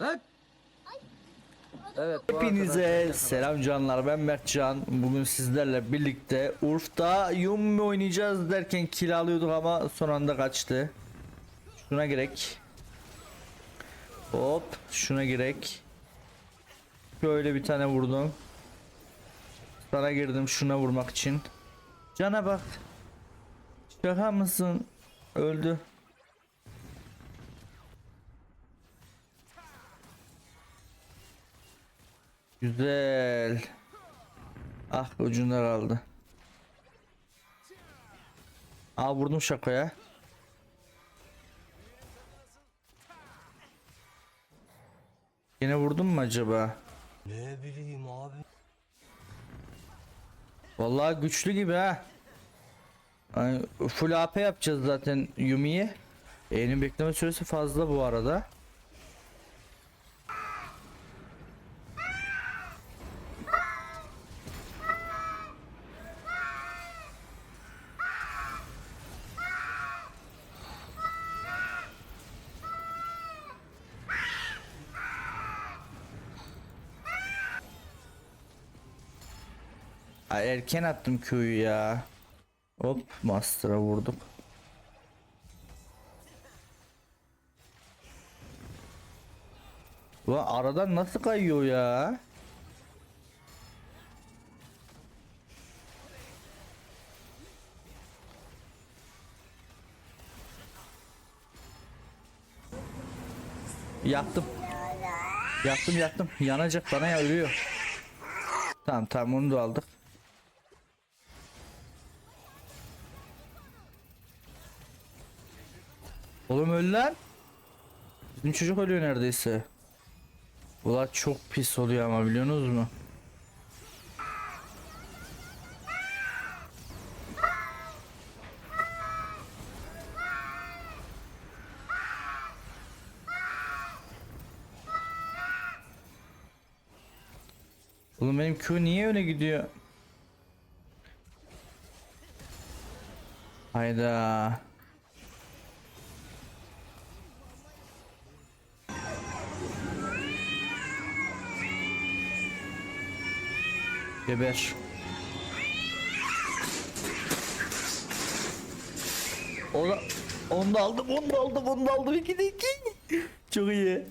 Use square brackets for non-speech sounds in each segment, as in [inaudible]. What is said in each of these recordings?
Lan. Evet. Hepinize selam canlar. Ben Mertcan bugün sizlerle birlikte Urf'ta Yumi oynayacağız derken kill alıyorduk ama son anda kaçtı. Şuna gerek Hop şuna gerek Şöyle bir tane vurdum. Sana girdim şuna vurmak için. Cana bak. Şaka mısın? Öldü Güzel. Ah ucunda kaldı. Aa vurdum şakaya. Yine vurdum mu acaba? Ne bileyim abi. Vallahi güçlü gibi ha. Hani full AP yapacağız zaten Yumi'ye. E'nin bekleme süresi fazla bu arada. Erken attım Q'yu ya. Hop Master'a vurduk. Ulan aradan nasıl kayıyor ya? Yaktım. Yaktım yaktım. Yanacak bana ya ölüyor. Tamam tamam onu da aldık. Oğlum öl lan. Bizim çocuk ölüyor neredeyse. Ulan çok pis oluyor ama biliyorsunuz mu? Oğlum benim Q niye öyle gidiyor? Hayda. Geber. Onu, onu da aldım, onu da aldım, onu da aldım. İki de iki. Çok iyi.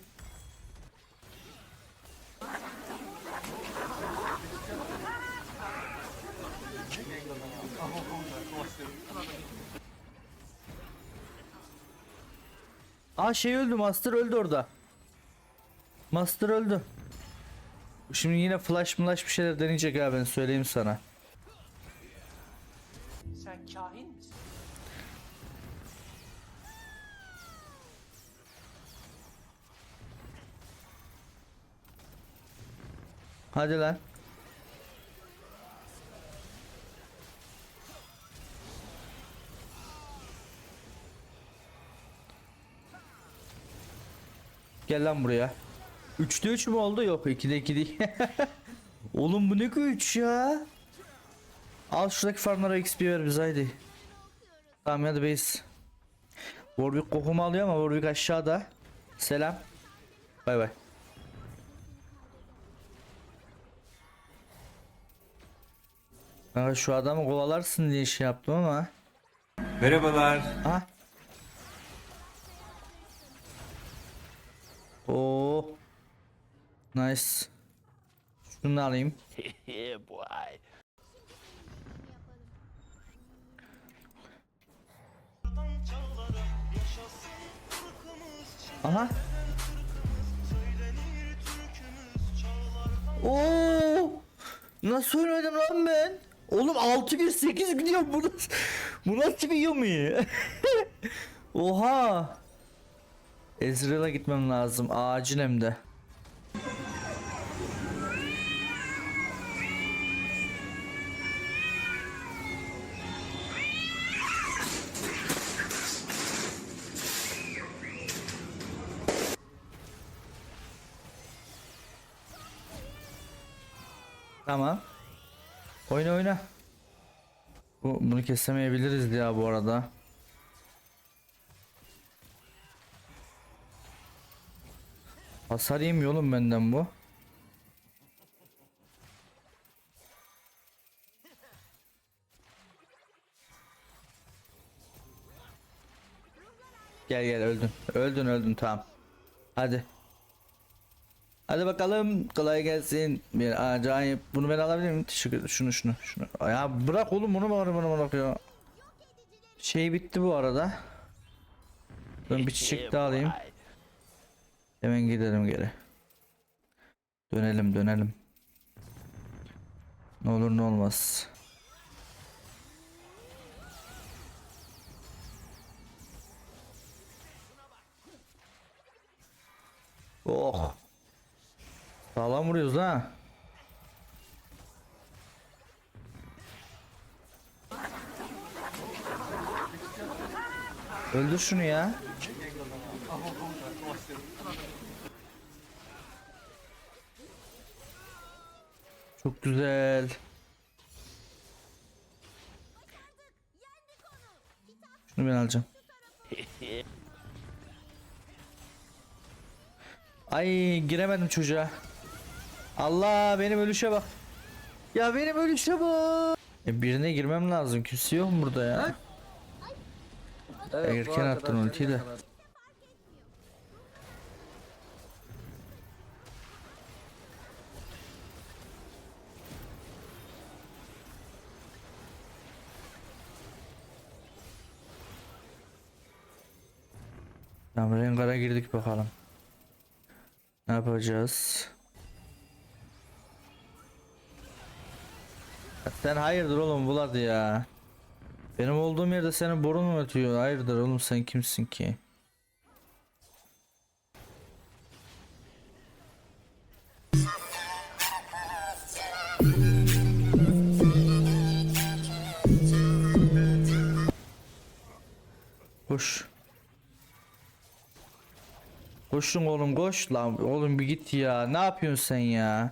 Aa şey öldü, Master öldü orada. Master öldü. Şimdi yine flash flash bir şeyler deneyecek ha ben söyleyeyim sana. Sen kahin misin? Hadi lan. Gel lan buraya. 3'te 3 mü oldu? Yok 2'de 2 değil. [laughs] Oğlum bu ne 3 ya? Al şuradaki farmlara XP ver bize haydi. Tamam hadi base. Warwick kokumu alıyor ama Warwick aşağıda. Selam. Bay bay. Kanka şu adamı kovalarsın diye şey yaptım ama. Merhabalar. Aha. Oo. Nice. Şunu alayım. [laughs] Aha. Oo! Nasıl oynadım lan ben? Oğlum 6-1-8 gidiyor bu nasıl, bu nasıl bir yumi? [laughs] Oha! Ezreal'a gitmem lazım acil Oyna oyna. Bu, bunu kesemeyebiliriz ya bu arada. Hasar yemiyor oğlum benden bu. Gel gel öldün. Öldün öldün tamam. Hadi. Hadi bakalım kolay gelsin. Bir acayip. Bunu ben alabilir miyim? Teşekkür ederim. Şunu şunu şunu. Ya bırak oğlum bunu bana bana bırak ya. Şey bitti bu arada. Ben bir çiçek daha alayım. Hemen gidelim geri. Dönelim dönelim. Ne olur ne olmaz. Oh. Sağlam vuruyoruz ha. Öldür şunu ya. Çok güzel. Şunu ben alacağım. [laughs] Ay giremedim çocuğa. Allah benim ölüşe bak. Ya benim ölüşe bak. E, birine girmem lazım. Kimse yok mu burada ya? Evet, Erken attın ultiyi de. Tamam Rengar'a girdik bakalım. Ne yapacağız? Sen hayırdır oğlum Vlad ya. Benim olduğum yerde senin borun mu ötüyor? Hayırdır oğlum sen kimsin ki? Koş. Koşun oğlum koş lan oğlum bir git ya ne yapıyorsun sen ya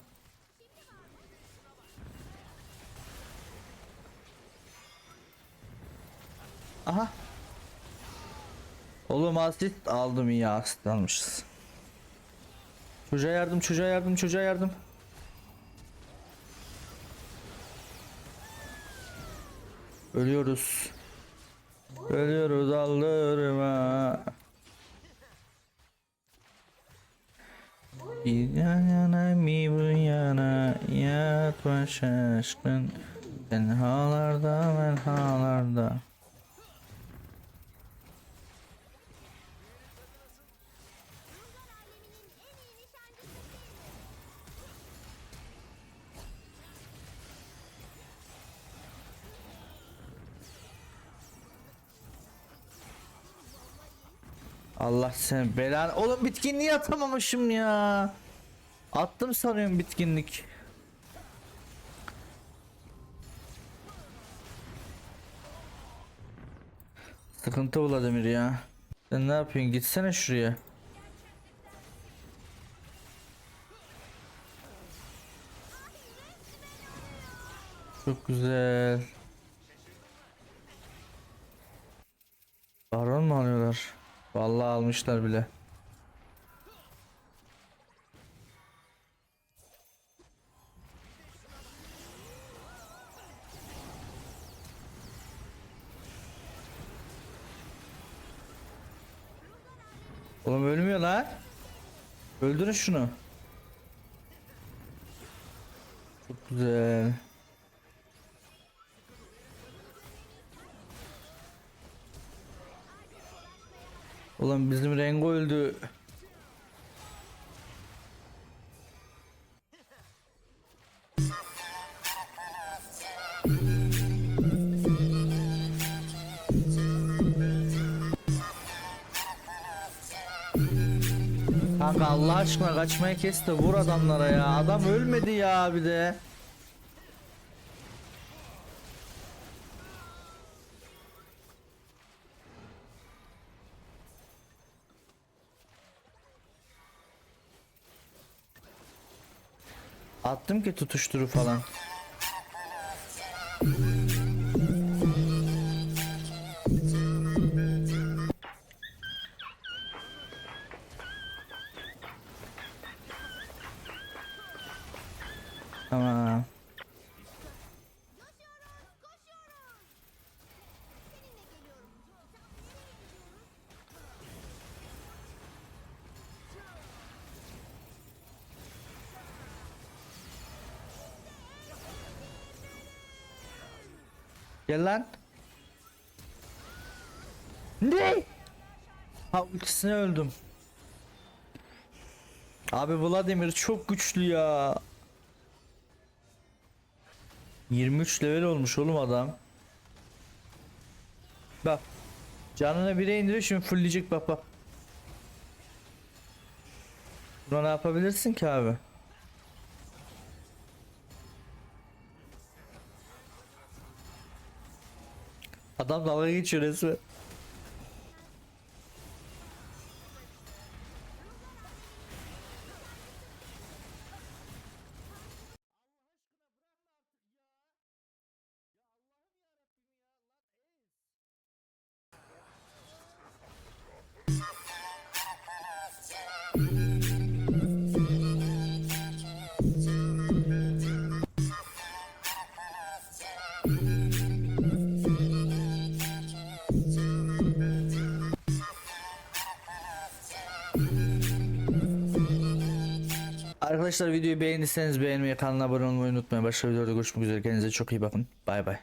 Aha. Oğlum asist aldım iyi asist almışız. Çocuğa yardım çocuğa yardım çocuğa yardım. Ölüyoruz. Ölüyoruz aldırma. Bir yana bir bu yana yatma şaşkın. Tenhalarda menhalarda Allah sen belan Oğlum bitkinliği atamamışım ya. Attım sanıyorum bitkinlik. Sıkıntı Vladimir ya. Sen ne yapıyorsun? Gitsene şuraya. Çok güzel. Baron mu alıyorlar? Vallahi almışlar bile. Oğlum ölmüyor lan. Öldürün şunu. Çok güzel. Ulan bizim Rengo öldü. Kanka Allah aşkına kaçmayı kes de vur adamlara ya. Adam ölmedi ya bir de. Attım ki tutuşturu falan. Gel lan. Ne? Ha ultisine öldüm. Abi Vladimir çok güçlü ya. 23 level olmuş oğlum adam. Bak. Canını bire indiriyor şimdi fullleyecek bak bak. Buna ne yapabilirsin ki abi? Adam dalga geçiyor resmen. Arkadaşlar videoyu beğendiyseniz beğenmeyi, kanala abone olmayı unutmayın. Başka videoda görüşmek üzere. Kendinize çok iyi bakın. Bay bay.